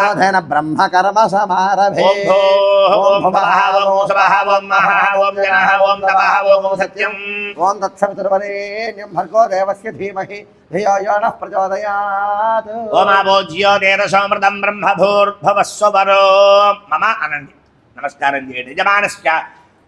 తత్రోధేన బ్రహ్మ కర్మ సమారభే ఓం సత్యం. ఓం తత్సవితుర్వరేణ్యం భర్గో దేవస్య ధీమహి. ధియో యో నః ప్రచోదయాత్ ఓమాభోజ్యో తేరసోమృతం బ్రహ్మభూర్భవస్వరో మమ అనండి. నమస్కారం చేయండి. యజమానస్య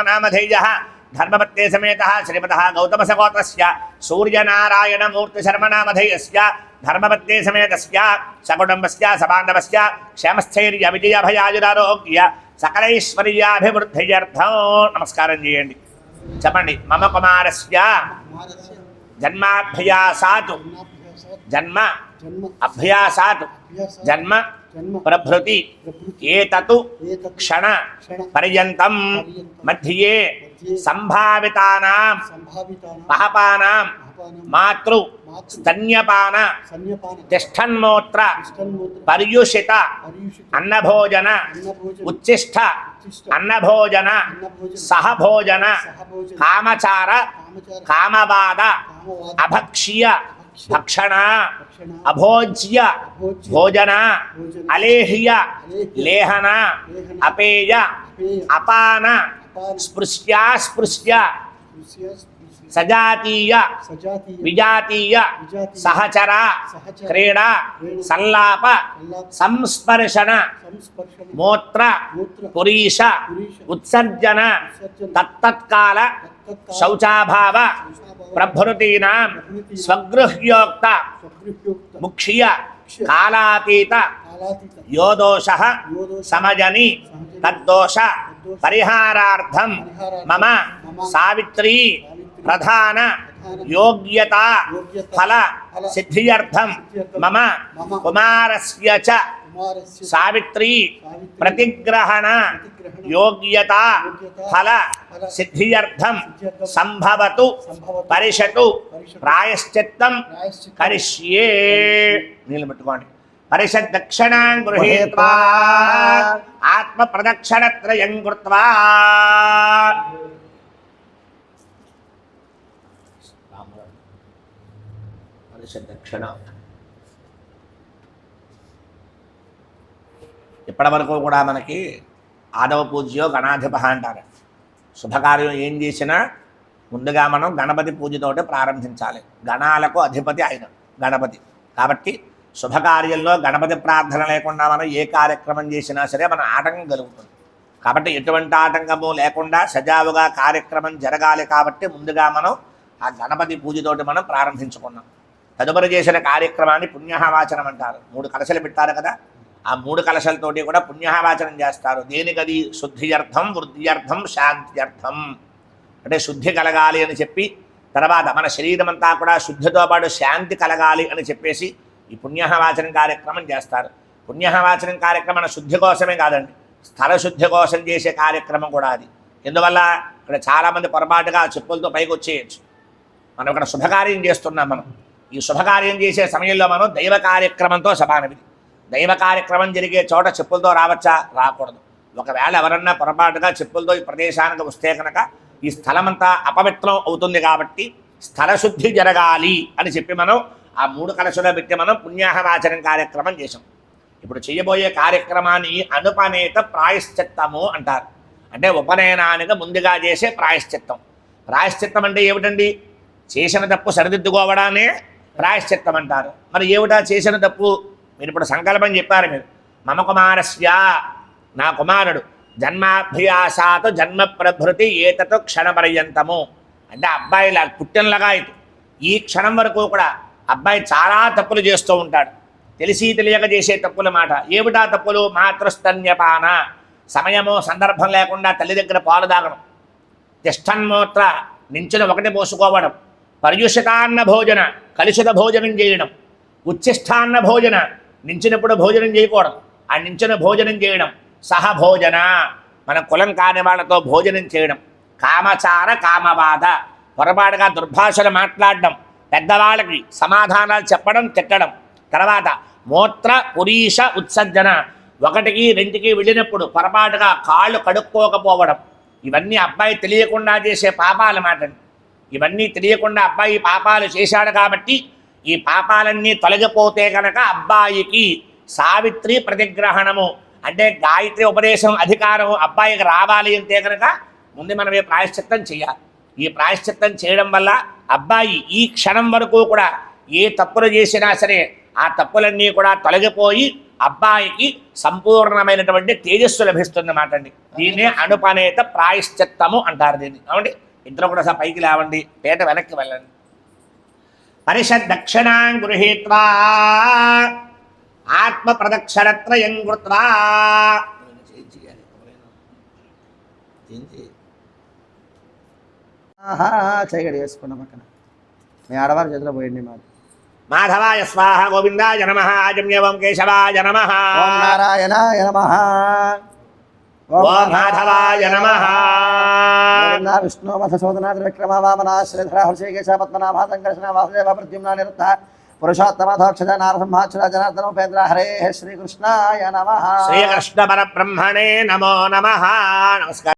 నామధేయः ధర్మపత్తే సమేతः శ్రీమతः గౌతమస గోత్రస్య సూర్యనారాయణ మూర్తి శర్మ నామధేయస్య ధర్మపత్తే సమేతస్య. సకుటుంబస్య సబాంధవస్య క్షేమస్థైర్య విజయభయాజురారోగ్య సకలైశ్వర్యాభివృద్ధియర్థం. నమస్కారం చేయండి. చెప్పండి. మమ కుమారస్య. జన్మాభ్యాసాత్. జన్మ. అభ్యాసాత్. జన్మ प्रभृति क्षण पर्यत मध्ये सम्भावितानां महपानां मातृ स्तन्यपान तिष्ठन्मोत्र पर्युषित अन्नभोजन उच्छिष्ठ अन्नभोजन सहभोजन कामचार कामवाद। अभक्ष्य भक्षण अभोज्य भोजन अलेह्य लेहन अपेय अपान स्पृश्य सजातीय विजातीय सहचरा क्रीड़ा संलाप संस्पर्शन मोत्र पुरीश उत्सर्जन तत्त्काल शौचाभाव। प्रभृती नाम स्वगृह्योक्ता। मुख्या कालातीत तद्दोष परिहाराधम सावित्री प्रधान योग्यता फल सिद्धियर्थम मम कुमारस्य सावित्री प्रतिग्रहण योग्यता। फल। సిద్ధ్యర్థం సంభవతు పరిషతు ప్రాయశ్చిత్తం కరిష్యే. నీళ్ళు పెట్టుకోండి. పరిషత్ దక్షిణాం గృహీత్వా ఆత్మ ప్రదక్షిణత్రయం కృత్వా. దక్షిణ. ఇప్పటి వరకు కూడా మనకి ఆదవ పూజ్యో గణాధిప అంటారు. శుభకార్యం ఏం చేసినా ముందుగా మనం గణపతి పూజతోటి ప్రారంభించాలి. గణాలకు అధిపతి ఆయన గణపతి. కాబట్టి శుభకార్యంలో గణపతి ప్రార్థన లేకుండా మనం ఏ కార్యక్రమం చేసినా సరే మన ఆటంకం కలుగుతుంది. కాబట్టి ఎటువంటి ఆటంకము లేకుండా సజావుగా కార్యక్రమం జరగాలి కాబట్టి ముందుగా మనం ఆ గణపతి పూజతోటి మనం ప్రారంభించుకున్నాం. తదుపరి చేసిన కార్యక్రమాన్ని పుణ్యహవాచనం అంటారు. మూడు కలశలు పెట్టారు కదా? ఆ మూడు కలశలతోటి కూడా పుణ్యహవాచనం చేస్తారు. దేనికది? శుద్ధియర్థం వృద్ధ్యర్థం శాంత్యర్థం. అంటే శుద్ధి కలగాలి అని చెప్పి తర్వాత మన శరీరం అంతా కూడా శుద్ధితో పాటు శాంతి కలగాలి అని చెప్పేసి ఈ పుణ్యహవాచనం కార్యక్రమం చేస్తారు. పుణ్యహవాచనం కార్యక్రమం శుద్ధి కోసమే కాదండి. స్థల శుద్ధి కోసం చేసే కార్యక్రమం కూడా అది. ఎందువల్ల? ఇక్కడ చాలామంది పొరపాటుగా చెప్పులతో పైకి వచ్చేయచ్చు. మనం ఇక్కడ శుభకార్యం చేస్తున్నాం మనం. ఈ శుభకార్యం చేసే సమయంలో మనం దైవ కార్యక్రమంతో సమానమిది దైవ కార్యక్రమం జరిగే చోట చెప్పులతో రావచ్చా? రాకూడదు. ఒకవేళ ఎవరన్నా పొరపాటుగా చెప్పులతో ఈ ప్రదేశానికి వస్తే కనుక ఈ స్థలమంతా అపవిత్రం అవుతుంది కాబట్టి స్థల శుద్ధి జరగాలి అని చెప్పి మనం ఆ మూడు కలశలో పెట్టి మనం పుణ్యాహవాచనం కార్యక్రమం చేసాం ఇప్పుడు చేయబోయే కార్యక్రమాన్ని అనుపనేత ప్రాయశ్చిత్తము అంటారు. అంటే ఉపనయనానికి ముందుగా చేసే ప్రాయశ్చిత్తం. ప్రాయశ్చిత్తం అంటే ఏమిటండి? చేసిన తప్పు సరిదిద్దుకోవడానే ప్రాయశ్చిత్తం అంటారు. మరి ఏమిటా చేసిన తప్పు? మీరు ఇప్పుడు సంకల్పం చెప్పారు మీరు. మమ కుమారస్య నా కుమారుడు. జన్మాభ్యాసాతో జన్మ ప్రభృతి ఏతతో క్షణపర్యంతము. అంటే అబ్బాయి పుట్టినలాగా అయితే ఈ క్షణం వరకు కూడా అబ్బాయి చాలా తప్పులు చేస్తూ ఉంటాడు. తెలిసి తెలియక చేసే తప్పుల మాట. ఏమిటా తప్పులు? మాతృస్తన్యపాన. సమయము సందర్భం లేకుండా తల్లి దగ్గర పాలు తాగడం. తిష్టన్మూత్ర నించుని ఒకటి పోసుకోవడం. పర్యుషితాన్న భోజన కలుషిత భోజనం చేయడం. ఉచ్ఛిష్టాన్న భోజన నించినప్పుడు భోజనం చేయకూడదు. ఆ నించిన భోజనం చేయడం సహభోజన. మన కులం కాని వాళ్ళతో భోజనం చేయడం. కామచార కామబాధ పొరపాటుగా దుర్భాషలు మాట్లాడడం. పెద్దవాళ్ళకి సమాధానాలు చెప్పడం తిట్టడం. తర్వాత మూత్ర పురీష ఉత్సర్జన. ఒకటికి రెండుకి వెళ్ళినప్పుడు పొరపాటుగా కాళ్ళు కడుక్కోకపోవడం. ఇవన్నీ అబ్బాయి తెలియకుండా చేసే పాపాలు మాటండి ఇవన్నీ తెలియకుండా అబ్బాయి పాపాలు చేశాడు కాబట్టి ఈ పాపాలన్నీ తొలగిపోతే కనుక అబ్బాయికి సావిత్రి ప్రతిగ్రహణము. అంటే గాయత్రి ఉపదేశం అధికారం అబ్బాయికి రావాలి అంటే కనుక ముందు మనం ఈ ప్రాయశ్చిత్తం చేయాలి. ఈ ప్రాయశ్చిత్తం చేయడం వల్ల అబ్బాయి ఈ క్షణం వరకు కూడా ఏ తప్పులు చేసినా సరే ఆ తప్పులన్నీ కూడా తొలగిపోయి అబ్బాయికి సంపూర్ణమైనటువంటి తేజస్సు లభిస్తుందన్నమాట అండి. దీన్నే అనుపనేత ప్రాయశ్చిత్తము అంటారు దీన్ని. అవునండి? ఇద్దరు కూడా పైకి లేవండి. పేట వెనక్కి వెళ్ళండి. పరిషద్ దక్షిణాం గృహీత్వా. ఆత్మ ప్రదక్షిణత్రయం కృత్వా. ఆహా చేయగడి వేసుకున్న పక్కన. మీ ఆడవారి చేతిలో పోయండి మాది మాధవాయ స్వాహ గోవిందాయ నమ ఆజమ్యవం కేశవాయ నమ. నారాయణాయ నమ. ओम माधवाय नमः। ना विष्णु मथ शोधनाथ विक्रम वामना श्रीधर हर्षेकेश पद्मनाभ संकर्षण वासुदेव प्रद्युम्ना निरुद्ध पुरुषोत्तमथोक्षज नारसंभाक्षर जनार्दन उपेन्द्र हरे श्रीकृष्णाय नमः। श्रीकृष्ण परब्रह्मणे नमो नमः। नमस्कार।